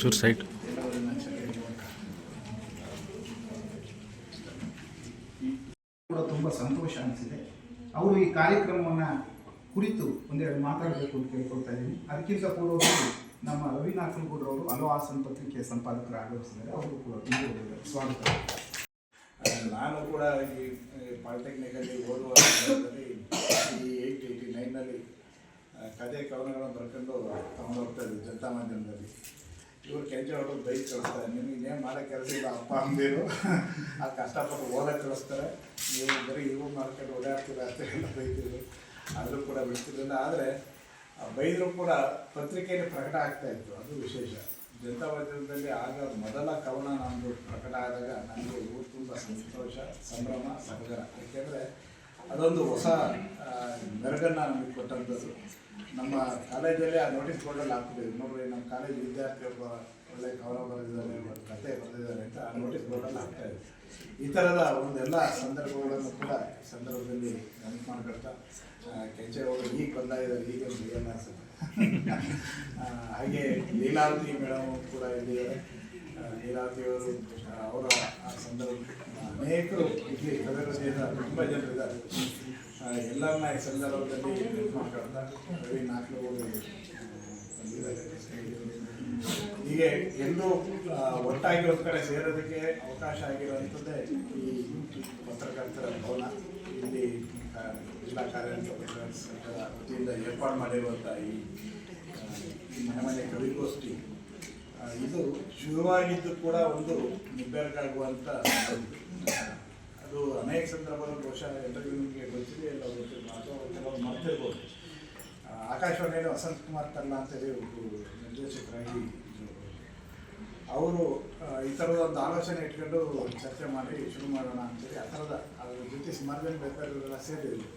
ಚೂರು ಸೈಟ್ ಕೂಡ ತುಂಬ ಸಂತೋಷ ಅನಿಸಿದೆ. ಅವರು ಈ ಕಾರ್ಯಕ್ರಮವನ್ನು ಕುರಿತು ಒಂದೆರಡು ಮಾತಾಡಬೇಕು ಅಂತ ಕೇಳ್ಕೊಳ್ತಾ ಇದ್ದೀನಿ. ಅದಕ್ಕಿಂತ ಪೂರ್ವವಾಗಿ ನಮ್ಮ ರವಿನಾಥ್ ಗೌಡ್ರವರು ಅಲೋ ಹಾಸನ್ ಸಂಪಾದಕರು ಆಗಮಿಸಿದ್ದಾರೆ ಅವರು ಕೂಡ ತುಂಬ ಸ್ವಾಗತ. ನಾನು ಕೂಡ ಈ ಪಾಲಿಟೆಕ್ನಿಕಲ್ಲಿ ಓದುವ ಸಂದರ್ಭದಲ್ಲಿ ಈ ಏಯ್ಟ್ ಏಯ್ಟಿ ನೈನಲ್ಲಿ ಕಥೆ ಕವನಗಳನ್ನು ಬರ್ಕೊಂಡು ತಗೊಂಡು ಹೋಗ್ತಾ ಇದ್ದೀವಿ ಜನತಾ ಮಾಧ್ಯಮದಲ್ಲಿ. ಇವರು ಕೆಂಚೆ ಅವರು ಬೈಕ್ ಕಳಿಸ್ತಾರೆ. ನಿಮಗೆ ಇನ್ನೇನು ಮಾಡೋ ಕೆಲಸ ಇಲ್ಲ, ಅಪ್ಪ ಅಂದಿರು ಆ ಕಷ್ಟಪಟ್ಟು ಓದಕ್ಕೆ ಕಳಿಸ್ತಾರೆ. ನೀವು ಬರೀ ಇವು ಮಾರ್ಕೆಟ್ ಓಡಾಡ್ತೀರ ಅಂತ ಎಲ್ಲ ಬೈತಿದ್ರು. ಆದರೂ ಕೂಡ ಬಿಡ್ತಿರಲಿಲ್ಲ ಆದರೆ ಬೈದರೂ ಕೂಡ ಪತ್ರಿಕೆಯಲ್ಲಿ ಪ್ರಕಟ ಆಗ್ತಾ ಇತ್ತು. ಅದು ವಿಶೇಷ. ಜನತಾ ಮಾಧ್ಯಮದಲ್ಲಿ ಆಗ ಮೊದಲ ಕವನ ನಮ್ಮದು ಪ್ರಕಟ ಆದಾಗ ನನಗೆ ಊರು ತುಂಬ ಸಂತೋಷ, ಸಂಭ್ರಮ ಸಡಗರ ಯಾಕೆಂದರೆ ಅದೊಂದು ಹೊಸ ಮೆರುಗನ್ನು ನಮಗೆ ಕೊಟ್ಟಂಥದ್ದು. ನಮ್ಮ ಕಾಲೇಜಲ್ಲಿ ಆ ನೋಟಿಸ್ ಬೋರ್ಡಲ್ಲಿ ಹಾಕ್ತಿದ್ದೀವಿ ನೋಡ್ರಿ ನಮ್ಮ ಕಾಲೇಜ್ ವಿದ್ಯಾರ್ಥಿ ಒಬ್ಬ ಒಳ್ಳೆ ಕವನ ಬರೆದಿದ್ದಾರೆ ಒಂದು ಕತೆ ಬರೆದಿದ್ದಾರೆ ಅಂತ ಆ ನೋಟಿಸ್ ಬೋರ್ಡಲ್ಲಿ ಹಾಕ್ತಾ ಇದೆ ಈ ಥರದ ಒಂದೆಲ್ಲ ಸಂದರ್ಭಗಳನ್ನು ಕೂಡ ಸಂದರ್ಭದಲ್ಲಿ ನೆನಪು ಮಾಡ್ಕೊಳ್ತಾ ಆ, ಕೆಂಚೆ ಅವರು ಈಗ ಬಂದಾಗಿದ್ದಾರೆ ಈಗ ರಿಯಲ್ ಅನ್ಸುತ್ತೆ? ಹಾಗೆ ಲೀಲಾವತಿ ಮೇಡಮ್ ಕೂಡ ಇಲ್ಲಿದ್ದಾರೆ. ಲೀಲಾವತಿಯವರು ಲೀಲಾವತಿ ಅವರು ಆ ಸಂದರ್ಭ ಅನೇಕರು ಇಲ್ಲಿ ಕವಿರತಿಯಿಂದ ತುಂಬ ಜನರಿದ್ದಾರೆ. ಎಲ್ಲರನ್ನ ಈ ಸಂದರ್ಭದಲ್ಲಿ ಬಂದಿದ್ದಾರೆ ಹೀಗೆ ಎಲ್ಲೂ ಒಟ್ಟಾಗಿ ಒಂದು ಕಡೆ ಸೇರೋದಕ್ಕೆ ಅವಕಾಶ ಆಗಿರುವಂಥದ್ದೇ ಈ ಪತ್ರಕರ್ತರ ಭವನ. ಇಲ್ಲಿ ಜಿಲ್ಲಾ ಕಾರ್ಯಾಲಯ ಪತ್ರಕರ್ತರ ವತಿಯಿಂದ ಏರ್ಪಾಡು ಮಾಡಿರುವಂಥ ಈ ಮನೆ ಕವಿಗೋಷ್ಠಿ. ಇದು ಶುರುವಾಗಿದ್ದು ಕೂಡ ಒಂದು ನಿಬ್ಬೆರಗಾಗುವಂಥ ಅದು ಅನೇಕ ಸಂದರ್ಭದಲ್ಲಿ ಬಹುಶಃ ಎಲ್ಲರಿಗೂ ನಿಮಗೆ ಗೊತ್ತಿದೆ, ಎಲ್ಲ ಗೊತ್ತಿಲ್ಲ ಅಥವಾ ಕೆಲವರು ಮರ್ತಿರ್ಬೋದು. ಆಕಾಶವಾಣಿಯಲ್ಲಿ ವಸಂತ್ ಕುಮಾರ್ ತಲ್ಲ ಅಂತೇಳಿ ಒಬ್ಬರು ನಿರ್ದೇಶಕರಾಗಿ. ಅವರು ಈ ಥರದ ಒಂದು ಆಲೋಚನೆ ಇಟ್ಕೊಂಡು ಚರ್ಚೆ ಮಾಡಿ ಶುರು ಮಾಡೋಣ ಅಂತೇಳಿ ಆ ಥರದ ಅದ್ರ ಜೊತೆ ಸುಮಾರು ಜನ ಬೇಕಾದವರೆಲ್ಲ ಸೇರಿದ್ರು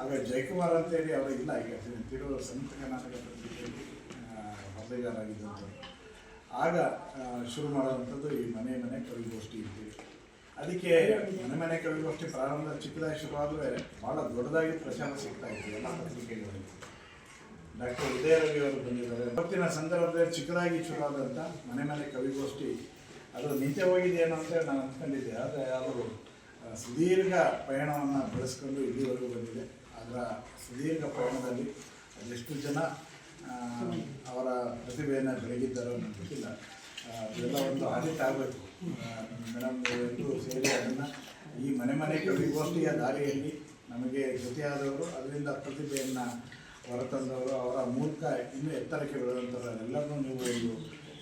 ಆಗ ಜಯಕುಮಾರ್ ಅಂತೇಳಿ ಅವರು ಇಲ್ಲ, ಈಗ ತಿರು ಸಂಯುಕ್ತ ಕರ್ನಾಟಕ ಪತ್ರಿಕೆಯಲ್ಲಿ ವರದಿಗಾರಾಗಿದ್ದಂಥವ್ರು ಆಗ ಶುರು ಮಾಡುವಂಥದ್ದು ಈ ಮನೆ ಮನೆ ಕವಿಗೋಷ್ಠಿ ಅಂತೇಳಿ ಅದಕ್ಕೆ ಮನೆ ಮನೆ ಕವಿಗೋಷ್ಠಿ ಪ್ರಾರಂಭ ಚಿಕ್ಕದಾಗಿ ಶುರುವಾದರೆ ಭಾಳ ದೊಡ್ಡದಾಗಿ ಪ್ರಚಾರ ಸಿಗ್ತಾ ಇತ್ತು ಎಲ್ಲ ಪತ್ರಿಕೆಗಳಲ್ಲಿ. ಡಾಕ್ಟರ್ ಉದಯ ರವಿ ಅವರು ಬಂದಿದ್ದಾರೆ. ಇವತ್ತಿನ ಸಂದರ್ಭದಲ್ಲಿ ಚಿಕ್ಕದಾಗಿ ಶುರುವಾದಂಥ ಮನೆ ಮನೆ ಕವಿಗೋಷ್ಠಿ, ಅದು ನಿಂತೆ ಹೋಗಿದೆಯೇನೋ ಅಂತ ನಾನು ಅಂದ್ಕೊಂಡಿದ್ದೆ. ಆದರೆ ಅವರು ಸುದೀರ್ಘ ಪಯಣವನ್ನು ಬೆಳೆಸ್ಕೊಂಡು ಇಲ್ಲಿವರೆಗೂ ಬಂದಿದೆ. ಅದರ ಸುದೀರ್ಘ ಪಯಣದಲ್ಲಿ ಅದೆಷ್ಟು ಜನ ಅವರ ಪ್ರತಿಭೆಯನ್ನು ಬೆಳಗಿದ್ದಾರೋ ನನಗೆ ಗೊತ್ತಿಲ್ಲ. ಆ, ಅದೆಲ್ಲ ಒಂದು ಆಡಿಟ್ ಆಗಬೇಕು ಮೇಡಮ್ ಎಲ್ಲರೂ ಸೇರಿ ಅದನ್ನು ಈ ಮನೆ ಮನೆ ಕವಿಗೋಷ್ಠಿಯ ದಾರಿಯಲ್ಲಿ ನಮಗೆ ಜೊತೆಯಾದವರು ಅದರಿಂದ ಪ್ರತಿಭೆಯನ್ನು ಹೊರತಂದವರು ಅವರ ಮೂಲಕ ಇನ್ನೂ ಎತ್ತರಕ್ಕೆ ಬೆಳೆದಂಥವರೆಲ್ಲರನ್ನೂ ನೀವು ಒಂದು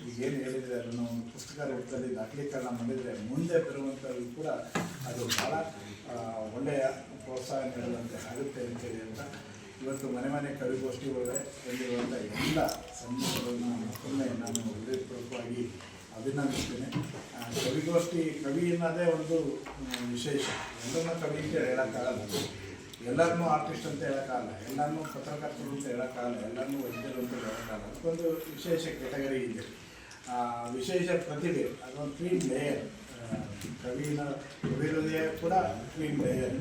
ಈಗೇನು ಹೇಳಿದರೆ ಅದನ್ನು ಒಂದು ಪುಸ್ತಕ ರೂಪದಲ್ಲಿ ದಾಖಲೀಕರಣ ಮಾಡಿದರೆ ಮುಂದೆ ಬರುವಂಥವ್ರಿಗೂ ಕೂಡ ಅದು ಭಾಳ ಒಳ್ಳೆಯ ಪ್ರೋತ್ಸಾಹ ನೀಡುವಂತೆ ಆಗುತ್ತೆ ಅಂತೇಳಿ ಅಂತ ಇವತ್ತು ಮನೆ ಮನೆ ಕವಿಗೋಷ್ಠಿ ಬಂದಿರುವಂಥ ಎಲ್ಲ ಸಂದೇಶಗಳನ್ನು ಮತ್ತೊಮ್ಮೆ ನಾನು ಹೃದಯಪೂರ್ವಕವಾಗಿ ಅಭಿನಂದಿಸ್ತೇನೆ. ಕವಿಗೋಷ್ಠಿ ಕವಿ ಅನ್ನೋದೇ ಒಂದು ವಿಶೇಷ. ಎಲ್ಲರನ್ನ ಕವಿ ಅಂತ ಹೇಳೋಕ್ಕಾಗಲ್ಲ. ಎಲ್ಲರನ್ನೂ ಆರ್ಟಿಸ್ಟ್ ಅಂತ ಹೇಳೋಕ್ಕಾಗಲ್ಲ. ಎಲ್ಲರನ್ನೂ ಪತ್ರಕರ್ತರು ಅಂತ ಹೇಳೋಕ್ಕಾಗಲ್ಲ. ಎಲ್ಲರನ್ನೂ ವೈದ್ಯರು ಅಂತ ಹೇಳೋಕ್ಕಾಗಲ್ಲ. ಅದಕ್ಕೊಂದು ವಿಶೇಷ ಕೆಟಗರಿ ಇದೆ. ವಿಶೇಷ ಪ್ರತಿಭೆ, ಅದೊಂದು ಕ್ಲೀನ್ ಲೇಯರ್ ಕವಿನ ಕವಿ ಹೃದಯ ಕೂಡ ಕ್ಲೀನ್ ಲೇಯರ್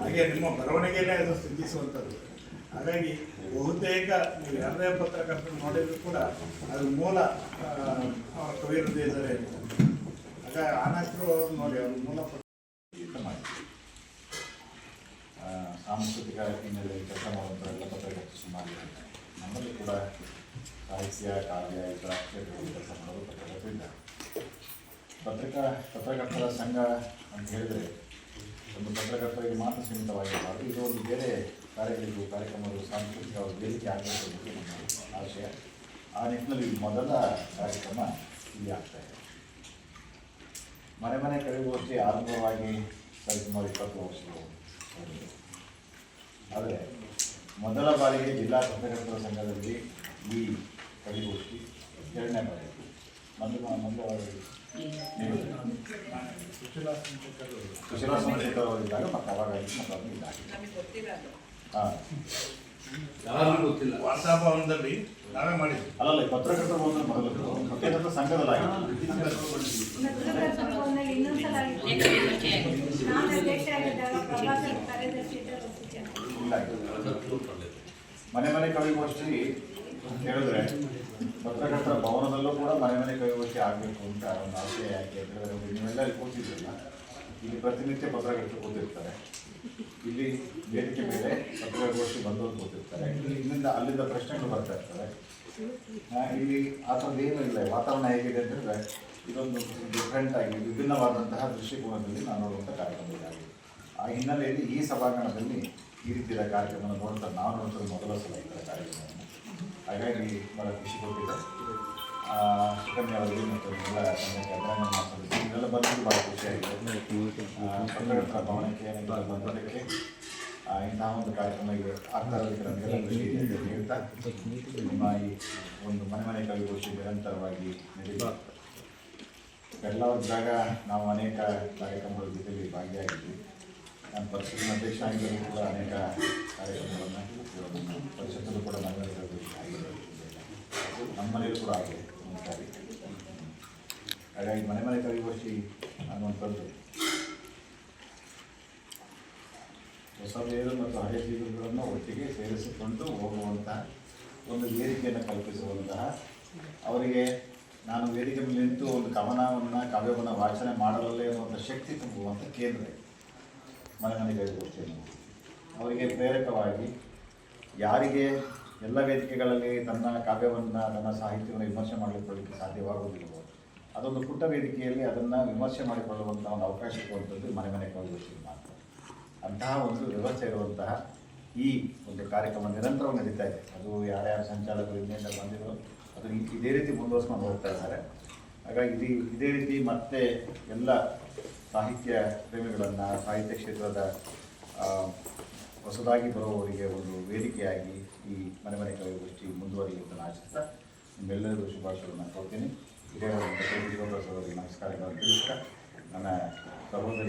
ಹಾಗೆ ನಿಮ್ಮ ಬರವಣಿಗೆಯಲ್ಲೇ ಅದು ಸಿದ್ಧಿಸುವಂಥದ್ದು. ಹಾಗಾಗಿ ಬಹುತೇಕ ನೀವು ಯಾರದೇ ಪತ್ರಕರ್ತರು ನೋಡಿದ್ರು ಕೂಡ ಅದ್ರ ಮೂಲ ಅವರ ಇದ್ದಾರೆ ಹಾಗಾಗಿ ಆನಷ್ಟರು ಅವರು ನೋಡಿ ಅವ್ರ ಮೂಲ ಸಾಂಸ್ಕೃತಿಕ ಹಿನ್ನೆಲೆಯಲ್ಲಿ ಕೆಲಸ ಮಾಡುವಂಥ ಎಲ್ಲ ಪತ್ರಕರ್ತರು ಸುಮಾರು ನಮ್ಮಲ್ಲಿ ಕೂಡ ಸಾಹಿತ್ಯ, ಕಾವ್ಯ, ಇತರ ಕ್ಷೇತ್ರಗಳಲ್ಲಿ ಕೆಲಸ ಮಾಡೋರು ಪತ್ರಕರ್ತರು ಇದ್ದಾರೆ ಪತ್ರಿಕಾ, ಪತ್ರಕರ್ತರ ಸಂಘ ಅಂತ ಹೇಳಿದರೆ ಒಂದು ಪತ್ರಕರ್ತರಿಗೆ ಮಾತ್ರ ಸೀಮಿತವಾಗಿರಬಾರ್ದು. ಇದು ಒಂದು ಬೇರೆ ಕಾರ್ಯಗಳಿಗೂ ಕಾರ್ಯಕ್ರಮಗಳು ಸಾಂಸ್ಕೃತಿಕ ವೇದಿಕೆ ಆಗಬೇಕು ನಮ್ಮ ಆಶಯ. ಆ ನಿಟ್ಟಿನಲ್ಲಿ ಮೊದಲ ಕಾರ್ಯಕ್ರಮ ಇಲ್ಲಿ ಆಗ್ತಾ ಇದೆ. ಮನೆ ಮನೆ ಕವಿಗೋಷ್ಠಿ ಆರಂಭವಾಗಿ ಸರಿಸುಮಾರು ಇಪ್ಪತ್ತು ವರ್ಷಗಳು. ಆದರೆ ಮೊದಲ ಬಾರಿಗೆ ಜಿಲ್ಲಾ ಪತ್ರಕರ್ತರ ಸಂಘದಲ್ಲಿ ಈ ಕವಿಗೋಷ್ಠಿ ಎರಡನೇ ಬಾರಿ ಮೊದಲು ಮೊದಲು ನೀವು ಸುಶೀಲಾ ಸೋಮಶೇಖರ್ ಅವರು. ಸುಶೀಲಾ ಸೋಮಶೇಖರ್ ಅವರು ಇದ್ದಾಗ ಮತ್ತು ಅವಾಗ ಮತ್ತು ಯಾರು ಗೊತ್ತಿಲ್ಲ. ನಾವೇ ಮಾಡಿದ್ವಿ. ಅಲ್ಲಲ್ಲ ಭವನ ಮನೆ ಮನೆ ಕವಿಗೋಷ್ಠಿ ಹೇಳಿದ್ರೆ ಪತ್ರಕರ್ತರ ಭವನದಲ್ಲೂ ಕೂಡ ಮನೆ ಮನೆ ಕವಿಗೋಷ್ಠಿ ಆಗಬೇಕು ಅಂತ ಒಂದು ಆಸೆ ಯಾಕೆ ಹೇಳಿದ್ರೆ ನೀವೆಲ್ಲ ಕೂತಿದ್ರಲ್ಲ ಇಲ್ಲಿ ಪ್ರತಿನಿತ್ಯ ಪತ್ರಕರ್ತರು ಕೂತಿರ್ತಾರೆ ಇಲ್ಲಿ ವೇದಿಕೆ ಮೇಲೆ ಪತ್ರಗೋಷ್ಠಿ ಬಂದವರು ಕೂತಿರ್ತಾರೆ ಇಲ್ಲಿಂದ ಅಲ್ಲಿಂದ ಪ್ರಶ್ನೆಗಳು ಬರ್ತಾ ಇರ್ತವೆ. ಆ, ಇಲ್ಲಿ ಆ ಥರದ್ದು ಏನೂ ಇಲ್ಲ. ವಾತಾವರಣ ಹೇಗಿದೆ ಅಂತ ಹೇಳಿದ್ರೆ ಇದೊಂದು ಡಿಫ್ರೆಂಟ್ ಆಗಿ ವಿಭಿನ್ನವಾದಂತಹ ದೃಷ್ಟಿಕೋನದಲ್ಲಿ ನಾನು ನೋಡುವಂಥ ಕಾರ್ಯಕ್ರಮ ಇದಾಗಿದೆ. ಆ ಹಿನ್ನೆಲೆಯಲ್ಲಿ ಈ ಸಭಾಂಗಣದಲ್ಲಿ ಈ ರೀತಿಯ ಕಾರ್ಯಕ್ರಮವನ್ನು ನೋಡ್ತಾರೆ ನಾವು ನೋಡ್ತಾರೆ ಮೊದಲ ಸಲ ಥರ ಕಾರ್ಯಕ್ರಮವನ್ನು. ಹಾಗಾಗಿ ಭಾಳ ಖುಷಿ ಕೊಟ್ಟಿದೆ ಆ, ಸುಕನ್ಯಾ ಅವರಿಗೆ ಮತ್ತು ಎಲ್ಲ ತಂಡಕ್ಕೆ ಅಭಿನಂದನೆ ಬಂದಿದ್ದು ಭಾಳ ಖುಷಿಯಾಗಿದೆ ಪತ್ರಕರ್ತರ ಭವನಕ್ಕೆ ನೀವೆಲ್ಲ ಬಂದದಕ್ಕೆ ಇಂತಹ ಒಂದು ಕಾರ್ಯಕ್ರಮ ಈಗ ಆಗ್ತಾ ಇರೋದಕ್ಕೆ ನಮಗೆಲ್ಲ ಖುಷಿ ಇದೆ ಅಂತ ಹೇಳ್ತಾ ನಿಮ್ಮ ಈ ಒಂದು ಮನೆ ಮನೆ ಕವಿಗೋಷ್ಠಿ ನಿರಂತರವಾಗಿ ನಡೀಲಿ ಇದ್ದಾಗ ನಾವು ಅನೇಕ ಕಾರ್ಯಕ್ರಮಗಳ ಜೊತೆಯಲ್ಲಿ ಭಾಗಿಯಾಗಿದ್ವಿ. ನಾನು ಪರಿಷತ್ತಿನ ಅಧ್ಯಕ್ಷ ಆಗಿದ್ದರೂ ಕೂಡ ಅನೇಕ ಕಾರ್ಯಕ್ರಮಗಳನ್ನು ಪರಿಷತ್ತಲ್ಲೂ ಕೂಡ ಮನೆ ಮನೆ ಕವಿಗೋಷ್ಠಿ ಆಗಿದೆ ನಮ್ಮ ಮನೆಯಲ್ಲೂ ಕೂಡ ಆಗಿದೆ. ಹಾಗಾಗಿ ಮನೆ ಮನೆ ಕವಿಗೋಷ್ಠಿ ಅನ್ನುವಂಥದ್ದು ಹೊಸ ಬೇರು ಮತ್ತು ಹಳೆ ಬೀರುಗಳನ್ನು ಒಟ್ಟಿಗೆ ಸೇರಿಸಿಕೊಂಡು ಹೋಗುವಂತಹ ಒಂದು ವೇದಿಕೆಯನ್ನು ಕಲ್ಪಿಸುವಂತಹ ಅವರಿಗೆ ನಾನು ವೇದಿಕೆ ಮೇಲೆ ನಿಂತು ಒಂದು ಕವನವನ್ನು, ಕಾವ್ಯವನ್ನು ವಾಚನೆ ಮಾಡಲಲ್ಲೇ ಅನ್ನುವಂಥ ಶಕ್ತಿ ತುಂಬುವಂಥ ಕೇಂದ್ರ. ಮನೆ ಮನೆ ಕೈಗೊಳ್ತೇನೆ ಅವರಿಗೆ ಪ್ರೇರಕವಾಗಿ ಯಾರಿಗೆ ಎಲ್ಲ ವೇದಿಕೆಗಳಲ್ಲಿ ತನ್ನ ಕಾವ್ಯವನ್ನು, ತನ್ನ ಸಾಹಿತ್ಯವನ್ನು ವಿಮರ್ಶೆ ಮಾಡಿಕೊಳ್ಳಲಿಕ್ಕೆ ಸಾಧ್ಯವಾಗುವುದಿಲ್ಲವೋ ಅದೊಂದು ಪುಟ್ಟ ವೇದಿಕೆಯಲ್ಲಿ ಅದನ್ನು ವಿಮರ್ಶೆ ಮಾಡಿಕೊಳ್ಳುವಂಥ ಒಂದು ಅವಕಾಶ ಇರುವಂಥದ್ದು ಮನೆ ಮನೆ ಕವಿಗೋಷ್ಠಿ ಮಾತ್ರ. ಅಂತಹ ಒಂದು ವ್ಯವಸ್ಥೆ ಇರುವಂತಹ ಈ ಒಂದು ಕಾರ್ಯಕ್ರಮ ನಿರಂತರವಾಗಿ ನಡೀತಾ ಇದೆ. ಅದು ಯಾರ್ಯಾರು ಸಂಚಾಲಕರು ಇನ್ನೇನು ಬಂದಿರೋ ಅದು ಇದೇ ರೀತಿ ಮುಂದುವರ್ಸ್ಕೊಂಡು ಹೋಗ್ತಾ ಇದ್ದಾರೆ. ಹಾಗಾಗಿ ಇದು ಇದೇ ರೀತಿ ಮತ್ತೆ ಎಲ್ಲ ಸಾಹಿತ್ಯ ಪ್ರೇಮಿಗಳನ್ನು, ಸಾಹಿತ್ಯ ಕ್ಷೇತ್ರದ ಹೊಸದಾಗಿ ಬರುವವರಿಗೆ ಒಂದು ವೇದಿಕೆಯಾಗಿ ಈ ಮನೆ ಮನೆ ಕವಿಗೋಷ್ಠಿ ಮುಂದುವರಿಲಿ ಅಂತ ಆಶಿಸ್ತಾ ನಿಮ್ಮೆಲ್ಲರಿಗೂ ಶುಭಾಶಯಗಳನ್ನು ಕೊಡ್ತೀನಿ ಸಹೋದರಿ ನಮಸ್ಕಾರಗಳನ್ನು ತಿಳಿಸ್ತಾ ನನ್ನ ಸಹೋದರಿ